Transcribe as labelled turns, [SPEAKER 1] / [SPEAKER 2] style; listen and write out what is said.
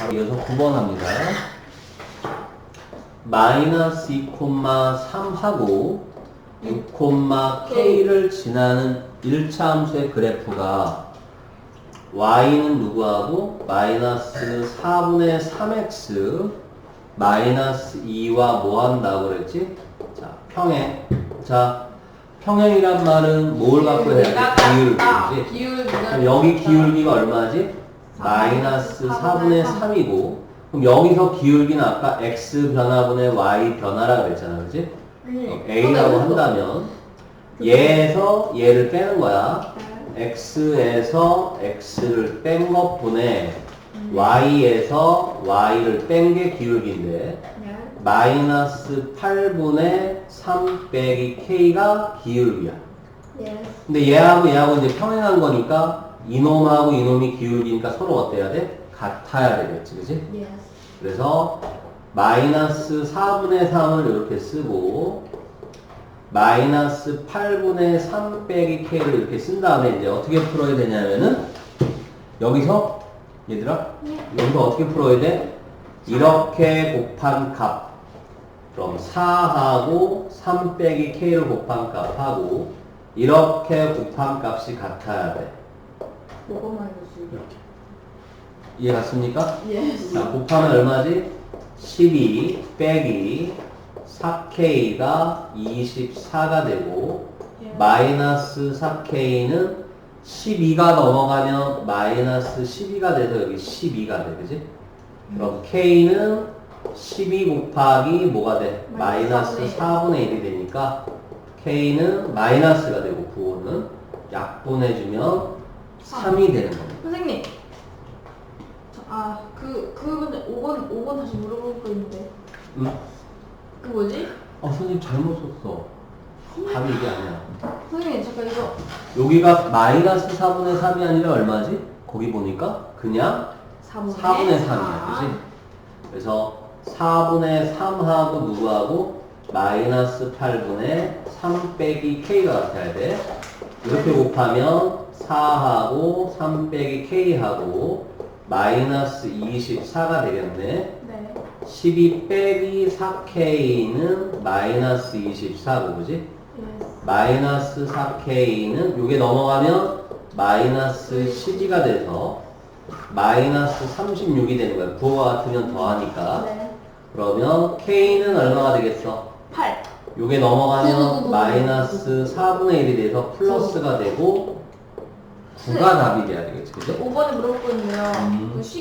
[SPEAKER 1] 바로 이어서 9번 합니다. 마이너스 2,3하고 6,k를 지나는 1차 함수의 그래프가 y는 누구하고 마이너스 4분의 3x 마이너스 2와 뭐 한다고 그랬지? 자, 평행. 자, 평행이란 말은 뭘 갖고 해야 돼? 기울기지.
[SPEAKER 2] 기울기가
[SPEAKER 1] 그럼 여기 기울기가 얼마지? 마이너스 4분의 3이고 그럼 여기서 기울기는 아까 x 변화분의 y 변화라 그랬잖아 그지? 어, a라고 한다면 얘에서 얘를 빼는 거야. x에서 x를 뺀 것분의 y에서 y를 뺀 게 기울기인데 마이너스 8분의 3 빼기 k가 기울기야. 근데 얘하고 얘하고 이제 평행한 거니까 이놈하고 이놈이 기울기니까 서로 어때야 돼? 같아야 되겠지, 그지? 그래서 마이너스 4분의 3을 이렇게 쓰고 마이너스 8분의 3 빼기 k를 이렇게 쓴 다음에 이제 어떻게 풀어야 되냐면은 여기서 얘들아 여기서 어떻게 풀어야 돼? 이렇게 곱한 값 그럼 4하고 3 빼기 k를 곱한 값하고 이렇게 곱한 값이 같아야 돼
[SPEAKER 2] 뭐가 마이너스
[SPEAKER 1] 이해 갔습니까?
[SPEAKER 2] 예.
[SPEAKER 1] 자, 곱하면 얼마지? 12 빼기 4K가 24가 되고
[SPEAKER 2] 예.
[SPEAKER 1] 마이너스 4K는 12가 넘어가면 마이너스 12가 돼서 여기 12가 돼, 그지? 그럼 K는 12 곱하기 뭐가 돼? 마이너스
[SPEAKER 2] 마이너스
[SPEAKER 1] 4분의 1이 되니까 K는 마이너스가 되고 9호는 약분해주면 3이 되는 겁니다.
[SPEAKER 2] 선생님. 저, 아, 그, 그거는 5번, 5번 다시 물어볼 거 있는데.
[SPEAKER 1] 응?
[SPEAKER 2] 그 뭐지?
[SPEAKER 1] 어, 선생님 잘못 썼어. 답이 이게 아니야.
[SPEAKER 2] 선생님, 잠깐 이거.
[SPEAKER 1] 여기가 마이너스 4분의 3이 아니라 얼마지? 거기 보니까 그냥
[SPEAKER 2] 4분의,
[SPEAKER 1] 4분의 3이야. 그지? 그래서 4분의 3하고 누구하고 마이너스 8분의 3 빼기 k가 같아야 돼. 이렇게 곱하면 4하고 3 빼기 k하고 마이너스 24가 되겠네.
[SPEAKER 2] 네.
[SPEAKER 1] 12 빼기 4k는 마이너스 24고, 그지?
[SPEAKER 2] 예.
[SPEAKER 1] 마이너스 4k는 요게 넘어가면 마이너스 12가 돼서 마이너스 36이 되는 거야. 부호가 같으면 더하니까.
[SPEAKER 2] 네.
[SPEAKER 1] 그러면 k는 얼마가 되겠어?
[SPEAKER 2] 8.
[SPEAKER 1] 요게 넘어가면
[SPEAKER 2] 구구,
[SPEAKER 1] 마이너스 4분의 1이 돼서 플러스가 되고 9가 답이 돼야 되겠지. 그죠?
[SPEAKER 2] 5번에 물어볼 거 있는데요.
[SPEAKER 1] 음.
[SPEAKER 2] 그 시,